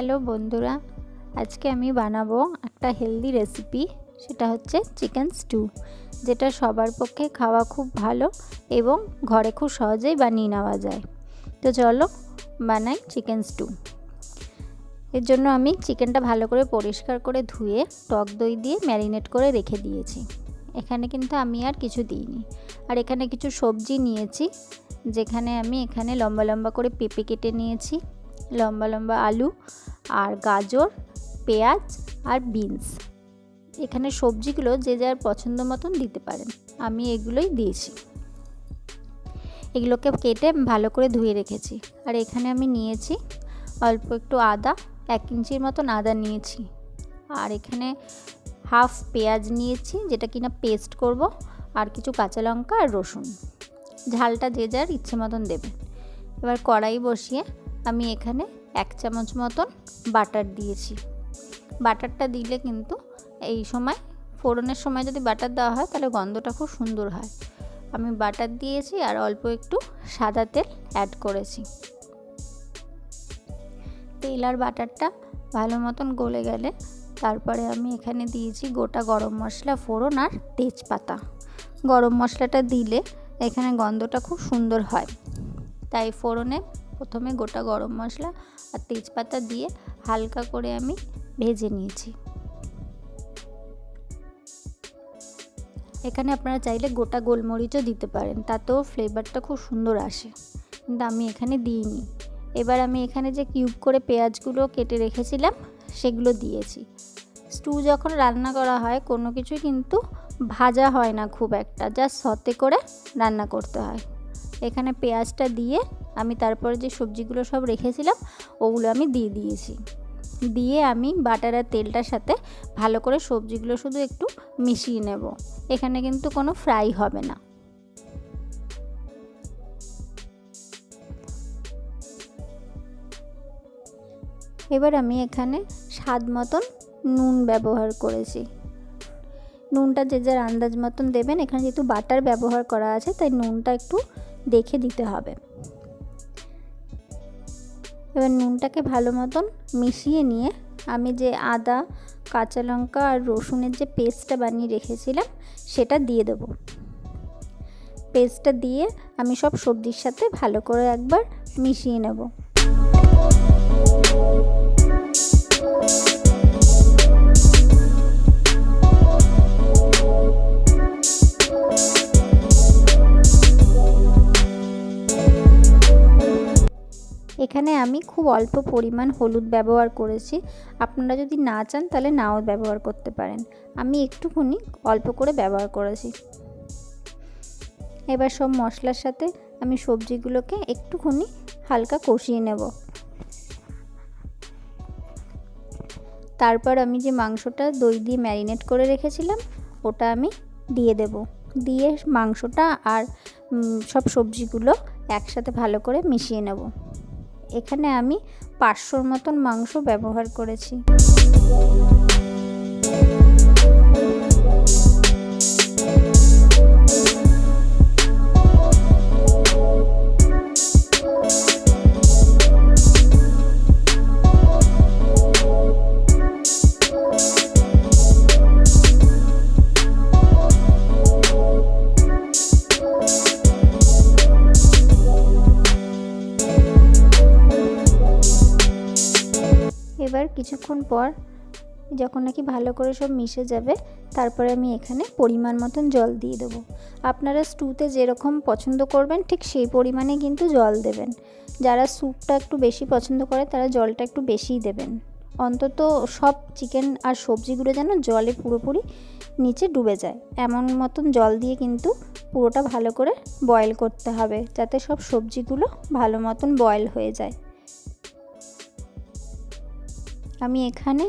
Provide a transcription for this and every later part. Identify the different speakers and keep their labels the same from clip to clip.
Speaker 1: Hello বন্ধুরা, আজকে আমি বানাবো একটা হেলদি রেসিপি সেটা হচ্ছে চিকেন স্টু যেটা সবার পক্ষে খাওয়া খুব ভালো এবং ঘরে খুব সহজেই বানিয়ে নেওয়া যায়। তো চলো বানাই চিকেন স্টু এর জন্য আমি চিকেনটা ভালো করে পরিষ্কার করে ধুয়ে টক দই দিয়ে ম্যারিনেট করে রেখে দিয়েছি। এখানে কিন্তু আমি আর কিছু দিইনি। আর এখানে কিছু সবজি নিয়েছি, যেখানে আমি এখানে লম্বা লম্বা করে পেঁপে কেটে নিয়েছি। লম্বা লম্বা আলু আর গাজর, পেঁয়াজ আর বিনস। এখানে সবজিগুলো যে যার পছন্দ মতন দিতে পারেন। আমি এগুলোই দিয়েছি। এগুলোকে কেটে ভালো করে ধুয়ে রেখেছি। আর এখানে আমি নিয়েছি অল্প একটু আদা, এক ইঞ্চির মতন আদা নিয়েছি। আর এখানে হাফ পেঁয়াজ নিয়েছি, যেটা কিনা পেস্ট করব, আর কিছু কাঁচা লঙ্কা আর রসুন। ঝালটা যে যার ইচ্ছে মতন দেবে এবার কড়াই বসিয়ে আমি এখানে এক চামচ মতন বাটার দিয়েছি। বাটারটা দিলে কিন্তু এই সময়, ফোড়নের সময় যদি বাটার দেওয়া হয়, তাহলে গন্ধটা খুব সুন্দর হয়। আমি বাটার দিয়েছি আর অল্প একটু সাদা তেল অ্যাড করেছি। তেল আর বাটারটা ভালো মতন গলে গেলে তারপরে আমি এখানে দিয়েছি গোটা গরম মশলা, ফোড়ন আর তেজপাতা। গরম মশলাটা দিলে এখানে গন্ধটা খুব সুন্দর হয়। তাই ফোড়নে প্রথমে গোটা গরম মশলা আর তেজপাতা দিয়ে হালকা করে আমি ভেজে নিয়েছি। এখানে আপনারা চাইলে গোটা গোলমরিচও দিতে পারেন, তাতেও ফ্লেভারটা খুব সুন্দর আসে। কিন্তু আমি এখানে দিইনি। এবার আমি এখানে যে কিউব করে পেঁয়াজগুলো কেটে রেখেছিলাম, সেগুলো দিয়েছি। স্টু যখন রান্না করা হয়, কোনো কিছু কিন্তু ভাজা হয় না খুব একটা জাস্ট সতে করে রান্না করতে হয়। এখানে পেঁয়াজটা দিয়ে আমি তারপরে যে সবজিগুলো সব রেখেছিলাম, ওগুলো আমি দিয়ে দিয়েছি। দিয়ে আমি বাটার আর তেলটার সাথে ভালো করে সবজিগুলো শুধু একটু মিশিয়ে নেব। এখানে কিন্তু কোনো ফ্রাই হবে না। এবার আমি এখানে স্বাদ মতন নুন ব্যবহার করেছি। নুনটা যে যার আন্দাজ মতন দেবেন, এখানে যেহেতু বাটার ব্যবহার করা আছে, তাই নুনটা একটু দেখে দিতে হবে। এবার নুনটাকে ভালো মতন মিশিয়ে নিয়ে আমি যে আদা, কাঁচা লঙ্কা আর রসুনের যে পেস্টটা বানিয়ে রেখেছিলাম, সেটা দিয়ে দেবো। পেস্টটা দিয়ে আমি সব সবজির সাথে ভালো করে একবার মিশিয়ে নেব। এখানে আমি খুব অল্প পরিমাণ হলুদ ব্যবহার করেছি। আপনারা যদি না চান, তাহলে নাও ব্যবহার করতে পারেন। আমি একটুখানি অল্প করে ব্যবহার করেছি। এবার সব মশলার সাথে আমি সবজিগুলোকে একটুখানি হালকা কষিয়ে নেব। তারপর আমি যে মাংসটা দই দিয়ে ম্যারিনেট করে রেখেছিলাম, ওটা আমি দিয়ে দেব। দিয়ে মাংসটা আর সব সবজিগুলো একসাথে ভালো করে মিশিয়ে নেব। এখানে আমি পাঁচশোর মতন মাংস ব্যবহার করেছি। এবার কিছুক্ষণ পর যখন নাকি ভালো করে সব মিশে যাবে, তারপরে আমি এখানে পরিমাণ মতন জল দিয়ে দেবো। আপনারা স্টুতে যেরকম পছন্দ করবেন, ঠিক সেই পরিমাণে কিন্তু জল দেবেন। যারা স্যুপটা একটু বেশি পছন্দ করে, তারা জলটা একটু বেশিই দেবেন। অন্তত সব চিকেন আর সবজিগুলো যেন জলে পুরোপুরি নিচে ডুবে যায়। এমন মতন জল দিয়ে কিন্তু পুরোটা ভালো করে বয়েল করতে হবে, যাতে সব সবজিগুলো ভালো মতন বয়েল হয়ে যায়। আমি এখানে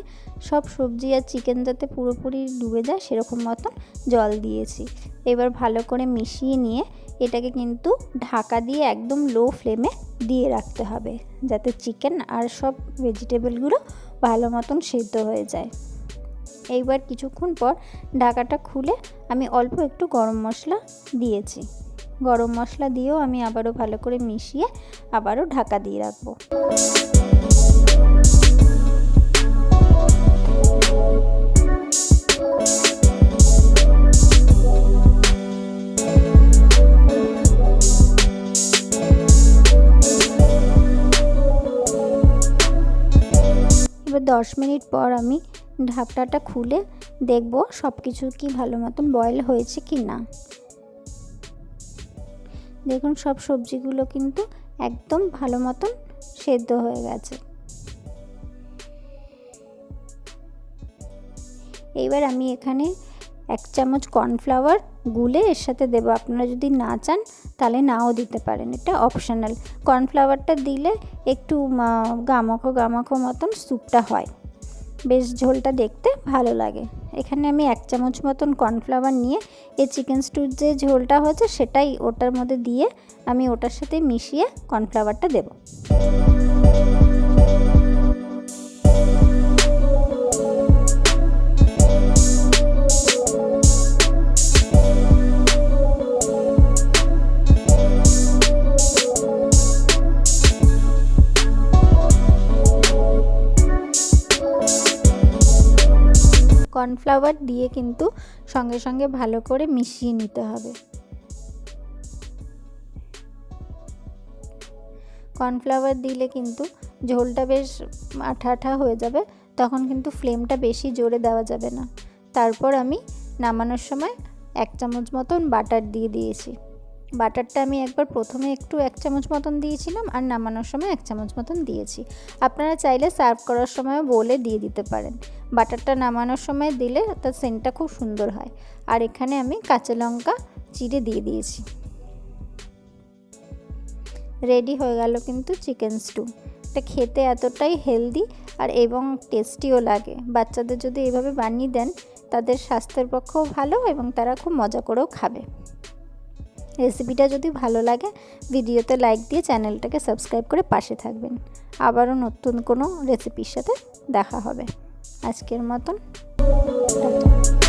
Speaker 1: সব সবজি আর চিকেন যাতে পুরোপুরি ডুবে যায় সেরকম মতন জল দিয়েছি। এবার ভালো করে মিশিয়ে নিয়ে এটাকে কিন্তু ঢাকা দিয়ে একদম লো ফ্লেমে দিয়ে রাখতে হবে, যাতে চিকেন আর সব ভেজিটেবলগুলো ভালো মতন সেদ্ধ হয়ে যায়। এইবার কিছুক্ষণ পর ঢাকাটা খুলে আমি অল্প একটু গরম মশলা দিয়েছি। গরম মশলা দিয়েও আমি আবারও ভালো করে মিশিয়ে আবারও ঢাকা দিয়ে রাখব। এবার দশ মিনিট পর আমি ঢাকনাটা খুলে দেখব সব কিছু কি ভালো মতন বয়েল হয়েছে কি না দেখুন সব সবজিগুলো কিন্তু একদম ভালো মতন সেদ্ধ হয়ে গেছে। এইবার আমি এখানে এক চামচ কর্নফ্লাওয়ার গুলে এর সাথে দেবো। আপনারা যদি না চান, তাহলে নাও দিতে পারেন। এটা অপশনাল কর্নফ্লাওয়ারটা দিলে একটু গামাখো গামাখো মতন স্যুপটা হয়। বেশ ঝোলটা দেখতে ভালো লাগে। এখানে আমি এক চামচ মতন কর্নফ্লাওয়ার নিয়ে এই চিকেন স্টুর যে ঝোলটা হয়েছে, সেটাই ওটার মধ্যে দিয়ে আমি ওটার সাথে মিশিয়ে কর্নফ্লাওয়ারটা দেবো। কর্নফ্লাওয়ার দিয়ে কিন্তু সঙ্গে সঙ্গে ভালো করে মিশিয়ে নিতে হবে। কর্নফ্লাওয়ার দিলে কিন্তু ঝোলটা বেশ আঠা আঠা হয়ে যাবে, তখন কিন্তু ফ্লেমটা বেশি জোরে দেওয়া যাবে না। তারপর আমি নামানোর সময় এক চামচ মতন বাটার দিয়ে দিয়েছি। বাটারটা আমি একবার প্রথমে একটু এক চামচ মতন দিয়েছিলাম আর নামানোর সময় এক চামচ মতন দিয়েছি। আপনারা চাইলে সার্ভ করার সময় বলে দিয়ে দিতে পারেন। বাটারটা নামানোর সময় দিলে তার সেন্টটা খুব সুন্দর হয়। আর এখানে আমি কাঁচা লঙ্কা চিড়ে দিয়ে দিয়েছি। রেডি হয়ে গেল কিন্তু চিকেন স্টু এটা খেতে এতটাই হেলদি আর এবং টেস্টিও লাগে। বাচ্চাদের যদি এভাবে বানিয়ে দেন, তাদের স্বাস্থ্যের পক্ষেও ভালো এবং তারা খুব মজা করেও খাবে। রেসিপিটা যদি ভালো লাগে, ভিডিওতে লাইক দিয়ে চ্যানেলটাকে সাবস্ক্রাইব করে পাশে থাকবেন। আবারও নতুন কোনো রেসিপির সাথে দেখা হবে। আজকের মতন টাটা